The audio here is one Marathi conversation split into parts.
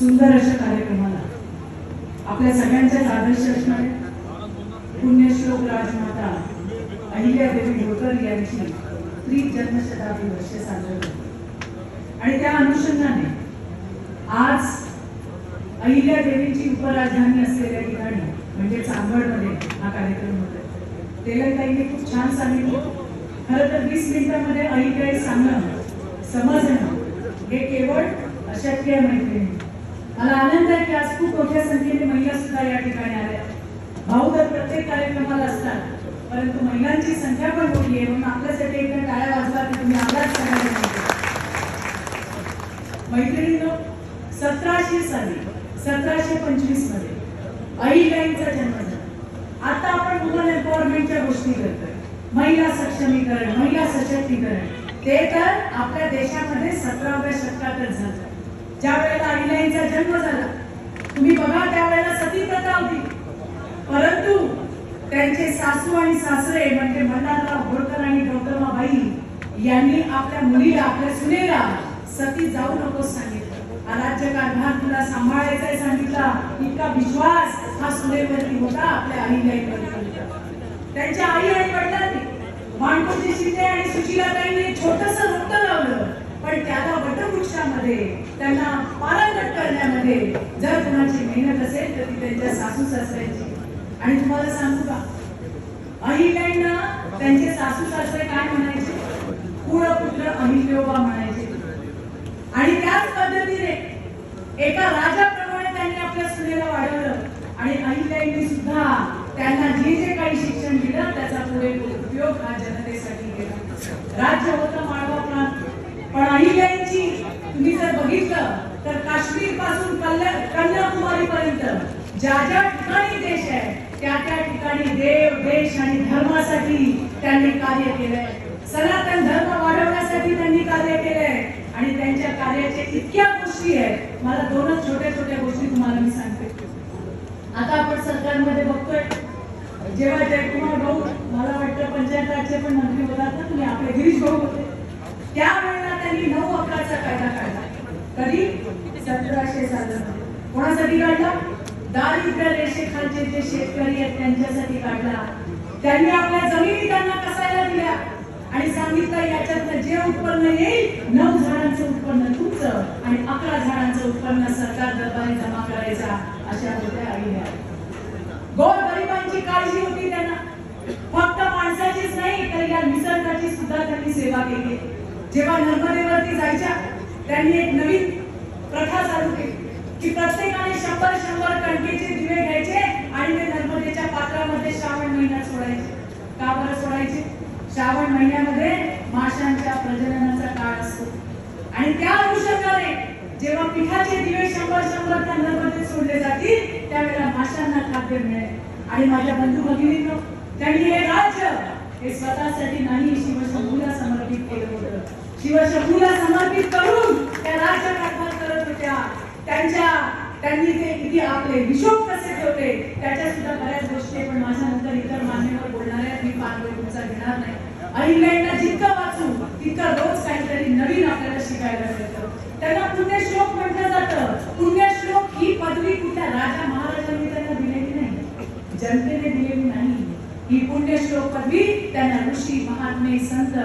सुंदर अशा कार्यक्रमाला. आपल्या सगळ्यांच्याच आदर्श असणारे पुण्यश्लोक राजमाता अहिल्यादेवी होळकर यांची त्रि जन्मशताब्दी वर्ष साजरे आणि त्या अनुषंगाने आज अहिल्या देवीची उपराजधानी असलेल्या ठिकाणी म्हणजे चांदवडमध्ये हा कार्यक्रम होतोय तेलंगाईने खूप छान सांगितलं. खरं तर वीस मिनिटांमध्ये अहिल्या सांगणं समजणं हे केवळ अशक्य आहे मैत्रिणी. मला आनंद आहे की आज खूप मोठ्या संख्येने महिला सुद्धा या ठिकाणी आल्या. भाऊ तर प्रत्येक कार्यक्रमाला असतात परंतु महिलांची संख्या पण मोठी आहे म्हणून आपल्यासाठी एकदा टाळ्या वाजला की तुम्ही आलाच सगळ्यांना मैत्रिणींनो सतराशे साली सतराशे पंचवीसमध्ये अहिल्याईंचा जन्म झाला. आता आपण वुमन एम्पॉवरमेंटच्या गोष्टी करतोय. महिला सक्षमीकरण महिला सशक्तीकरण. ते तर आपल्या देशात सतराव्या शतकातच झालं ज्या वेळेला अहिल्याईंचा जन्म झाला. तुम्ही बघा त्यावेळेला सती प्रथा होती. परंतु त्यांचे सासू आणि सासरे म्हणजे मल्हारराव होळकर आणि गौतमाबाई यांनी आपल्या मुलीला आपल्या सुनेला सती जाऊ नकोस सांगितलं. राज्य कारभार तुला सांभाळायचा आहे सांगितला. इतका विश्वास हा सुनेवरती होता आपल्या अहिल्याईवरती होता त्यांच्या आई आणि वडिलांनी. माणकोजी शिंदे आणि सुशीलाताईंनी एक छोटस पण त्याला वटवृक्षामध्ये त्यांना पारंगत करण्यामध्ये जर कुणाची मेहनत असेल तर ती त्यांच्या सासू सासऱ्यांची. आणि तुम्हाला सांगू का? अहिल्यांना त्यांचे सासू सासरे काय म्हणायचे? कुळपुत्र अहिल्योबा म्हणायचे. आणि त्याच पद्धतीने एका राजाप्रमाणे त्यांनी आपल्या सुनेला वाढवलं. आणि अहिल्याईंनी सुद्धा त्यांना जे जे काही शिक्षण दिलं त्याचा पुरेपूर उपयोग हा जनतेसाठी केला. राज्य होतं महिलांची तुम्ही जर बघितलं तर काश्मीरपासून कन्याकुमारी पर्यंत ज्या ज्या ठिकाणी देश आहे त्या त्या ठिकाणी देव देश आणि धर्मासाठी त्यांनी कार्य केलंय. सनातन धर्म वाढवण्यासाठी त्यांनी कार्य केलंय. आणि त्यांच्या कार्याच्या इतक्या गोष्टी आहेत. मला दोनच छोट्या छोट्या गोष्टी तुम्हाला मी सांगते. आता आपण सरकारमध्ये बघतोय. जेव्हा जयकुमार भाऊ मला वाटतं पंचायत राज्य पण मंत्री होतात ना तुम्ही आपले गिरीश भाऊ होते. त्यावेळेला त्यांनी नऊ अकराचा कायदा काढला. कधी सतराशे सालामध्ये कोणासाठी काढला? दारिद्र्य रेषेखालचे जे शेतकरी आहेत त्यांच्यासाठी काढला. त्यांनी आपल्या जमिनी त्यांना कसायला दिल्या? आणि सांगितलं याच्यातनं जे उत्पन्न येईल नऊ झाडांचं उत्पन्न तुमचं आणि अकरा झाडांचं उत्पन्न सरकार दरबारी जमा करायचा अशा होत्या आलेल्या गोर गरिबांची काळजी होती त्यांना. फक्त माणसाचीच नाही तर या निसर्गाची सुद्धा त्यांनी सेवा केली. जेव्हा नर्मदेवरती जायच्या त्यांनी एक नवीन प्रथा चालू केली की प्रत्येकाने शंभर शंभर कणकेचे दिवे घ्यायचे आणि ते नर्मदेच्या पात्रामध्ये श्रावण महिन्यात सोडायचे. का बरं सोडायचे? श्रावण महिन्यामध्ये माशांच्या प्रजननाचा काळ असतो. आणि त्या अनुषंगाने जेव्हा पिठाचे दिवे शंभर शंभर त्या नर्मदेत सोडले जातील त्यावेळेला माशांना खाद्य मिळेल. आणि माझ्या बंधू भगिनींनो त्यांनी हे राज्य हे स्वतःसाठी नाही शिवशंभूला समर्पित केलं होतं. शिवशंभूला समर्पित करून त्या राजकारभार करत होत्या. त्यांच्या त्यांनी ते किती आपले हिशोब कसे ठेवले त्याच्या सुद्धा बऱ्याच गोष्टी आहे, पण माझ्या नंतर इतर मान्यवर बोलणार आहेत मी फार वेळ तुमचा घेणार नाही. अहिल्याईंना जितकं वाचू तितकं रोज काहीतरी नवीन आपल्याला शिकायला मिळतं. त्यांना पुण्यश्लोक म्हटलं जातं. पुण्यश्लोक ही पदवी कुठल्या राजा महाराजांनी त्यांना दिलेली नाही. जनतेने दिलेली नाही. ही पुण्यश्लोक पदवी त्यांना ऋषी महात्मे संत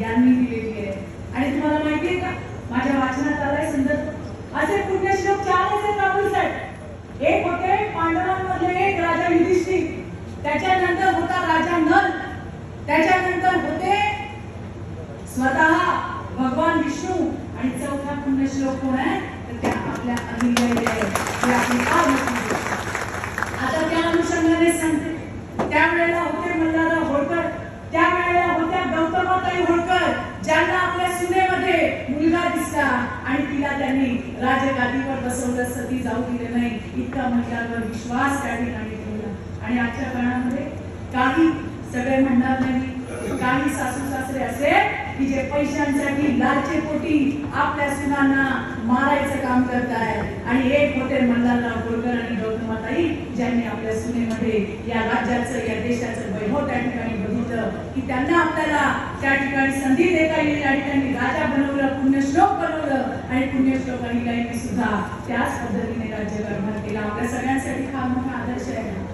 यांनी दिलेली आहे. आणि तुम्हाला माहिती आहे का? माझ्या वाचनात आलाय संदर्भ. असे पुण्यश्लोक चार आहेत राहुल साहेब एक होते पांडवांमधले एक राजा युधिष्ठिर. त्याच्यानंतर होता राजा नल त्याच्यानंतर होते स्वतः भगवान विष्णू. आणि चौथा पुण्यश्लोक कोण आहे? तर त्या आपल्या अहिल्याई आहे आपली फार मोठी गोष्ट आहे. आता त्या अनुषंगाने सांगते त्यावेळेला होते मल्हारराव होळकर त्यावेळेला होत्या गौतमाताई होळकर ज्यांना आपल्या सुनेमध्ये मुलगा दिसला आणि तिला त्यांनी राजगादीवर बसवलं सती जाऊ दिले नाही. इतका महिलांवर विश्वास त्या ठिकाणी ठेवला. आणि आजच्या काळामध्ये काही सगळे म्हणणार नाही काही सासू सासरे असे की जे पैशांसाठी लालचे पोटी आपल्या सुनांना मारायचं काम करताय आणि एक मोठे मल्हारराव होळकर आणि गौतमाताई ज्यांनी आपल्या सुनेमध्ये या राज्याचं या देशाचं वैभव त्या ठिकाणी बघितलं की त्यांना आपल्याला त्या ठिकाणी संधी देता येईल आणि त्यांनी राजा बनवलं पुण्यश्लोक बनवलं. आणि पुण्यश्लोक आणि सुद्धा त्याच पद्धतीने राज्य निर्माण केला. आपल्या सगळ्यांसाठी हा मोठा आदर्श आहे.